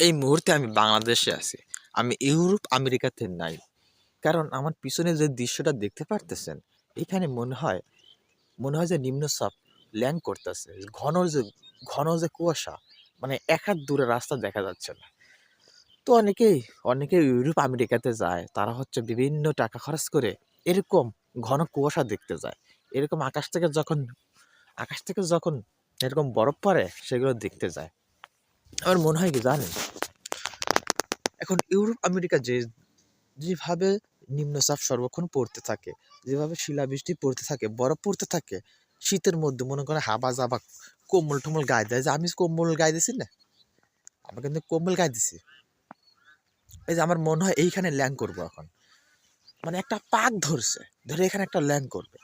এই মুহূর্তে আমি বাংলাদেশে আছি। আমি ইউরোপ, আমেরিকাতে নাই। কারণ আমার পিছনে যে দৃশ্যটা দেখতে পারতেছেন, এখানে মনে হয় মনে হয় যে নিম্নচাপ ল্যান্ড করতেছে। ঘন যে ঘন যে কুয়াশা মানে এক হাত দূরে রাস্তা দেখা যাচ্ছে না। তো অনেকেই অনেকে ইউরোপ, আমেরিকাতে যায়। তারা হচ্ছে বিভিন্ন টাকা খরচ করে এরকম ঘন কুয়াশা দেখতে যায়। এরকম আকাশ থেকে যখন, আকাশ থেকে যখন এরকম বরফ পড়ে, সেগুলো দেখতে যায়। আমার মনে হয় কি জানেন এখন ইউরোপ, আমেরিকা যে, যেভাবে নিম্নচাপ সর্বক্ষণ পড়তে থাকে, যেভাবে শিলাবৃষ্টি পড়তে থাকে, বরফ পড়তে থাকে, শীতের মধ্যে মনে করেন হাবা জাবা কম্বল টম্বল গায়ে দেয়। যে আমি কম্বল গায়ে দিছি না, আমি কিন্তু কম্বল গায়ে দিছি। এই যে আমার মনে হয় এইখানে ল্যাং করব এখন। মানে একটা পাক ধরছে, ধরে এখানে একটা ল্যাং করবে।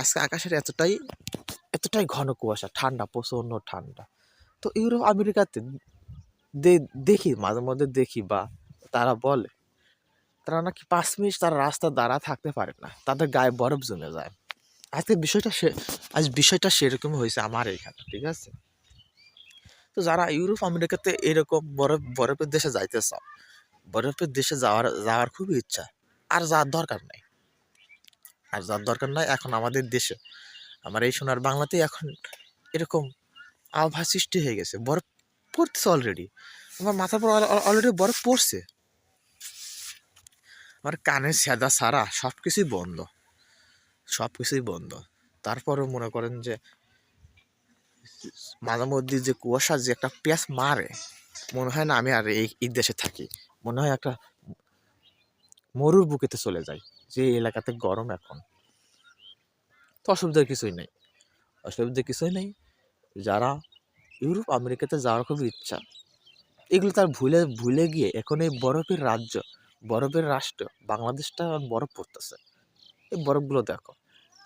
আজকে আকাশের এতটাই এতটাই ঘন কুয়াশা, ঠান্ডা, প্রচণ্ড ঠান্ডা। তো ইউরোপ, আমেরিকাতে দেখি, মাঝে মধ্যে দেখি বা তারা বলে। তারা নাকি পাঁচ মিনিট তারা রাস্তা দাঁড়া থাকতে পারে না, তাদের গায়ে বরফ জমে যায়। আজকে বিষয়টা সে, আজ বিষয়টা সেরকম হয়েছে আমার এখানে, ঠিক আছে? তো যারা ইউরোপ, আমেরিকাতে এরকম বরফ, বরফের দেশে যাইতে চাও, বরফের দেশে যাওয়ার যাওয়ার খুবই ইচ্ছা, আর যাওয়ার দরকার নাই। আর যাওয়ার দরকার নাই এখন আমাদের দেশে। আমার এই সোনার বাংলাতেই এখন এরকম আবহাওয়া সৃষ্টি হয়ে গেছে, বরফ পড়তেছে অলরেডি আমার মাথার পর অলরেডি বরফ পড়ছে। আমার কানের সেদা সারা সব কিছুই বন্ধ। সব কিছুই বন্ধ। তারপরেও মনে করেন যে, মাঝে মধ্যে যে কুয়াশা, যে একটা পেঁয়াজ মারে, মনে হয় না আমি আর এই এই দেশে থাকি। মনে হয় একটা মরুর বুকেতে চলে যাই, যে এলাকাতে গরম এখন। তো অসুবিধার কিছুই নেই। অসুবিধার কিছুই নেই। যারা ইউরোপ, আমেরিকাতে যাওয়ার খুব ইচ্ছা। এগুলো তার ভুলে ভুলে গিয়ে এখন এই বরফের রাজ্য, বরফের রাষ্ট্র, বাংলাদেশটা বরফ পড়তেছে। এই বরফগুলো দেখো,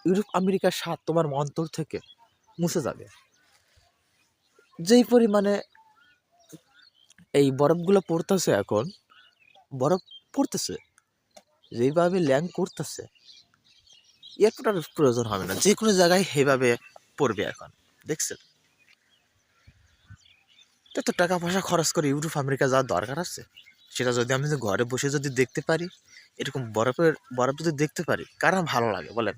ইউরোপ, আমেরিকার স্বাদ তোমার অন্তর থেকে মুছে যাবে। যেই পরিমাণে এই বরফগুলো পড়তেছে এখন, বরফ পড়তেছে, যেইভাবে ল্যাং করতেছে এরপর আর প্রয়োজন হবে না। যে কোনো জায়গায় সেভাবে পড়বে এখন, দেখছেন? এত টাকা পয়সা খরচ করে ইউরোপ আমেরিকা যাওয়ার দরকার আছে। সেটা যদি আমি ঘরে বসে যদি দেখতে পারি, এরকম বরফের, বরফ যদি দেখতে পারি, কার ভালো লাগে বলেন?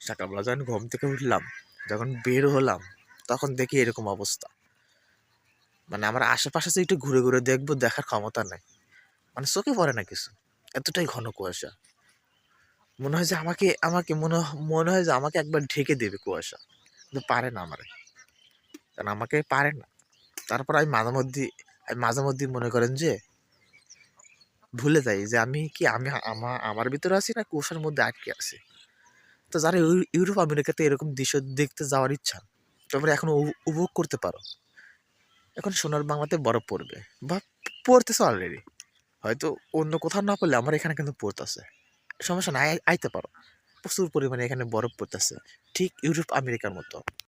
সকালবেলা যখন ঘুম থেকে উঠলাম, যখন বের হলাম, তখন দেখি এরকম অবস্থা। মানে আমার আশেপাশে যে একটু ঘুরে ঘুরে দেখব, দেখার ক্ষমতা নাই। মানে চোখে পড়ে না কিছু। এতটাই ঘন কুয়াশা। মনে হয় যে আমাকে আমাকে মনে মনে হয় যে আমাকে একবার ঢেকে দেবে কুয়াশা। কিন্তু পারে না আমার। কারণ আমাকে পারে না। তারপর আমি মাঝে মধ্যে, আমি মাঝে মধ্যে মনে করেন যে ভুলে যাই যে আমি কি, আমি আমার ভিতরে আছি না কুয়াশার মধ্যে আটকে আছি? তো যারা ইউরোপ আমেরিকাতে এরকম দৃশ্য দেখতে যাওয়ার ইচ্ছা, তোমরা এখন উপভোগ করতে পারো। এখন সোনার বাংলাতে বরফ পড়বে। বা পড়তেছে অলরেডি হয়তো অন্য কোথাও না পড়লে আমার এখানে কিন্তু পড়তেছে। সমস্যা নাই আইতে পারো। প্রচুর পরিমাণে এখানে বরফ পড়তেছে। ঠিক ইউরোপ, আমেরিকার মতো।